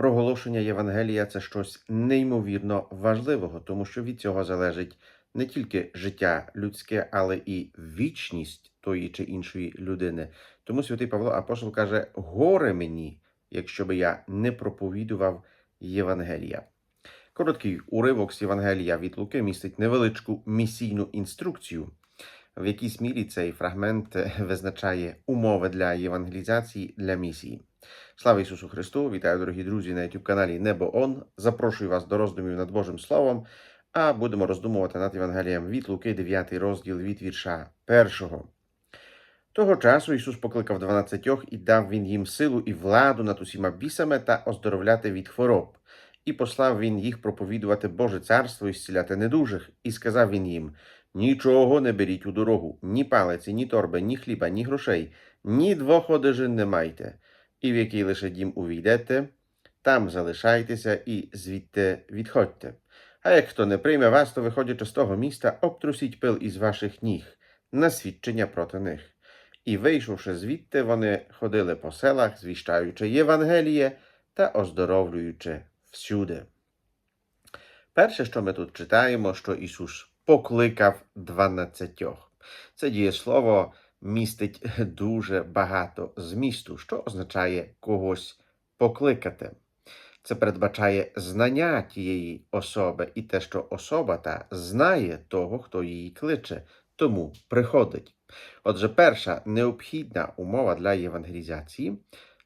проголошення Євангелія це щось неймовірно важливого, тому що від цього залежить не тільки життя людське, але і вічність тої чи іншої людини. Тому святий Павло Апостол каже: горе мені, якщо би я не проповідував Євангелія. Короткий уривок з Євангелія від Луки містить невеличку місійну інструкцію. В якійсь мірі цей фрагмент е, визначає умови для євангелізації для місії. Слава Ісусу Христу! Вітаю, дорогі друзі, на youtube каналі Небо Он. Запрошую вас до роздумів над Божим Словом, а будемо роздумувати над Євангелієм від Луки, 9 розділ від вірша 1. Того часу Ісус покликав дванадцятьох і дав він їм силу і владу над усіма бісами та оздоровляти від хвороб. І послав він їх проповідувати Боже царство і зціляти недужих, і сказав він їм: Нічого не беріть у дорогу, ні палиці, ні торби, ні хліба, ні грошей, ні двох одежин не майте. І в який лише дім увійдете, там залишайтеся і звідти відходьте. А як хто не прийме вас, то виходячи з того міста, обтрусіть пил із ваших ніг на свідчення проти них. І, вийшовши звідти, вони ходили по селах, звіщаючи Євангеліє та оздоровлюючи всюди. Перше, що ми тут читаємо, що Ісус покликав дванадцятьох. Це дієслово містить дуже багато змісту, що означає когось покликати. Це передбачає знання тієї особи і те, що особа та знає того, хто її кличе, тому приходить. Отже, перша необхідна умова для євангелізації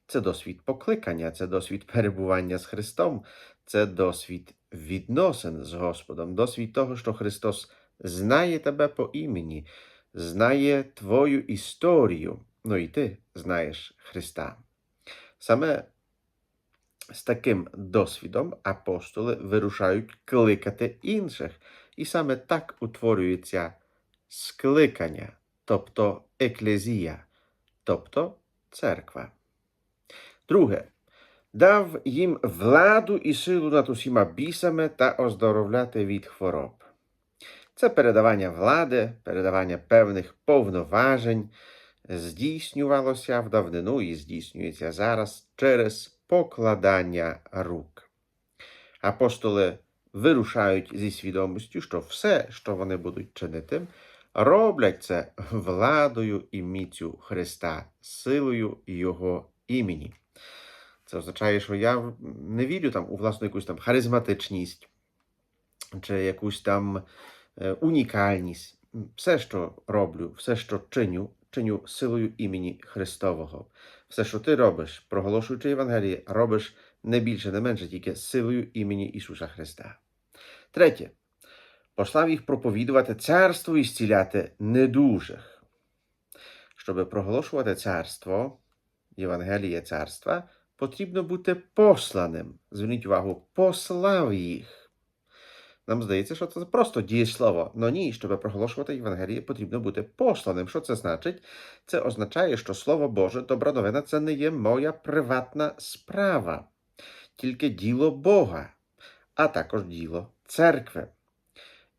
це досвід покликання, це досвід перебування з Христом, це досвід відносин з Господом, досвід того, що Христос знає тебе по імені, знає твою історію. Ну і ти знаєш Христа. Саме з таким досвідом апостоли вирушають кликати інших, і саме так утворюється скликання, тобто еклезія, тобто церква. Друге, дав їм владу і силу над усіма бісами та оздоровляти від хвороб. Це передавання влади, передавання певних повноважень здійснювалося в давнину і здійснюється зараз через покладання рук. Апостоли вирушають зі свідомістю, що все, що вони будуть чинити, роблять це владою і міцю Христа, силою Його імені. Це означає, що я не вірю там у власну якусь там харизматичність чи якусь там унікальність. Все, що роблю, все, що чиню, чиню силою імені Христового. Все, що ти робиш, проголошуючи Євангеліє, робиш не більше, не менше, тільки силою імені Ісуса Христа. Третє. Послав їх проповідувати царство і зціляти недужих. Щоб проголошувати царство, Євангеліє царства, потрібно бути посланим. Зверніть увагу, послав їх. Нам здається, що це просто дієслово. Но ні, щоб проголошувати Євангеліє, потрібно бути посланим. Що це значить? Це означає, що Слово Боже, добра новина, це не є моя приватна справа, тільки діло Бога, а також діло церкви.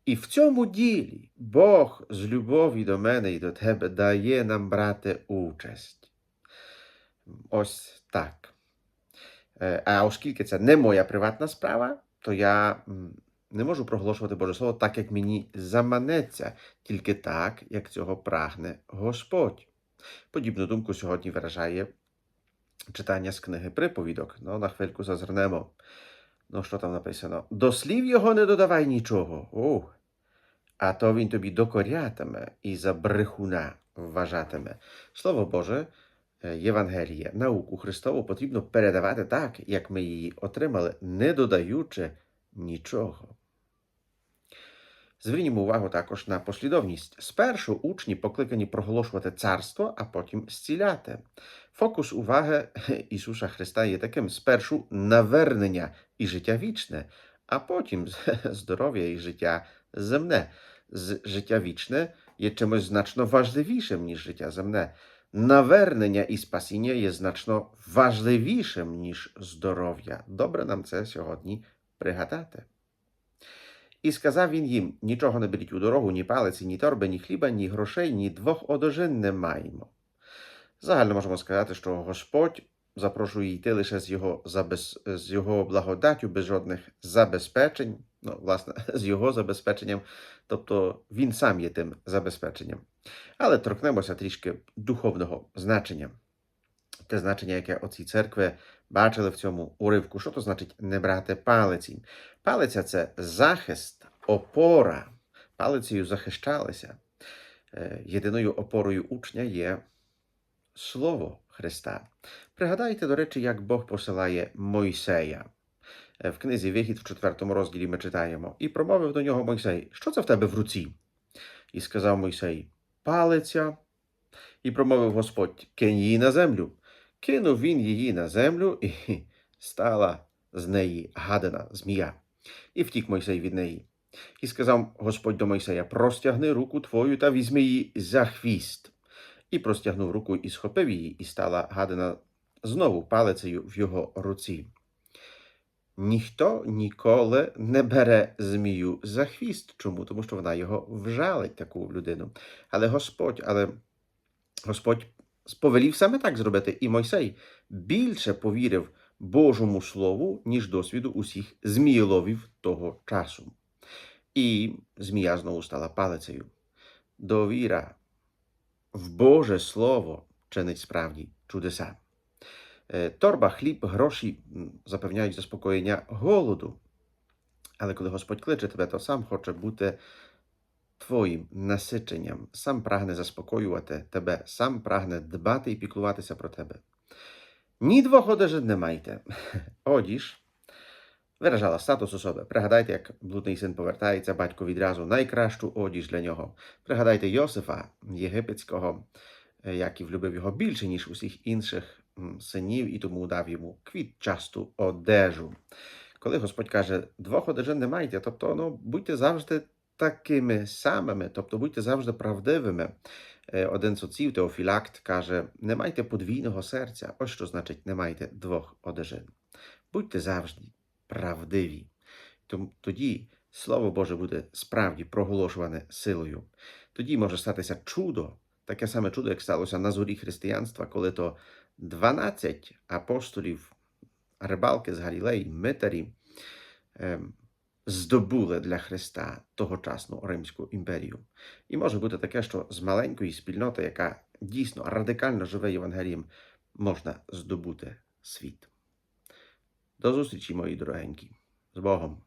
І в цьому ділі Бог з любові до мене і до тебе дає нам брати участь. Ось так. Е, А оскільки це не моя приватна справа, то я не можу проголошувати Боже Слово так, як мені заманеться, тільки так, як цього прагне Господь. Подібну думку сьогодні виражає читання з книги приповідок. Ну, на хвильку зазирнемо. Ну, що там написано? До слів його не додавай нічого. О, а то він тобі докорятиме і за брехуна вважатиме. Слово Боже, е, Євангеліє, науку Христову потрібно передавати так, як ми її отримали, не додаючи нічого. Звернімо увагу також на послідовність. Спершу учні покликані проголошувати царство, а потім зціляти. Фокус уваги Ісуса Христа є таким: спершу навернення і життя вічне, а потім здоров'я і життя земне. З- Життя вічне є чимось значно важливішим, ніж життя земне. Навернення і спасіння є значно важливішим, ніж здоров'я. Добре нам це сьогодні пригадати. І сказав він їм: нічого не беріть у дорогу, ні палиці, ні торби, ні хліба, ні грошей, ні двох одежин не маємо. Загально можемо сказати, що Господь запрошує йти лише з його, забез... з його благодаттю, без жодних забезпечень, ну, власне, з його забезпеченням, тобто він сам є тим забезпеченням. Але торкнемося трішки духовного значення. Те значення, яке оці церкви бачили в цьому уривку. Що то значить не брати палиці? Палиця це захист, опора. Палицею захищалися. Єдиною опорою учня є Слово Христа. Пригадайте, до речі, як Бог посилає Мойсея. В книзі Вихід в четвертому розділі ми читаємо. І промовив до нього Мойсей: Що це в тебе в руці? І сказав Мойсей: Палиця. І промовив Господь: Кинь її на землю. Кинув він її на землю, і стала з неї гадана змія. І втік Мойсей від неї. І сказав Господь до Мойсея: Простягни руку твою та візьми її за хвіст. І простягнув руку і схопив її, і стала гадана знову палицею в його руці. Ніхто ніколи не бере змію за хвіст. Чому? Тому що вона його вжалить, таку людину. Але Господь, але Господь сповелів саме так зробити, і Мойсей більше повірив Божому Слову, ніж досвіду усіх змієловів того часу. І змія знову стала палицею. Довіра в Боже Слово чинить справді чудеса. Е, Торба, хліб, гроші запевняють заспокоєння голоду. Але коли Господь кличе тебе, то сам хоче бути твоїм насиченням, сам прагне заспокоювати тебе, сам прагне дбати і піклуватися про тебе. Ні двох одежин не майте. Одіж виражала статус особи. Пригадайте, як блудний син повертається, батько відразу найкращу одіж для нього. Пригадайте Йосифа єгипетського, е, який влюбив його більше, ніж усіх інших синів, і тому дав йому квітчасту одежу. Коли Господь каже, двох одежин не майте, тобто ну, будьте завжди такими самими, тобто будьте завжди правдивими. Е, Один з отців, Теофілакт, каже: не майте подвійного серця. Ось що значить не майте двох одежин. Будьте завжди правдиві. Тоді Слово Боже буде справді проголошуване силою. Тоді може статися чудо, таке саме чудо, як сталося на зорі християнства, коли то 12 апостолів рибалки з Галілеї, митарі, ем, здобули для Христа тогочасну Римську імперію. І може бути таке, що з маленької спільноти, яка дійсно радикально живе Євангелієм, можна здобути світ. До зустрічі, мої дорогенькі, з Богом!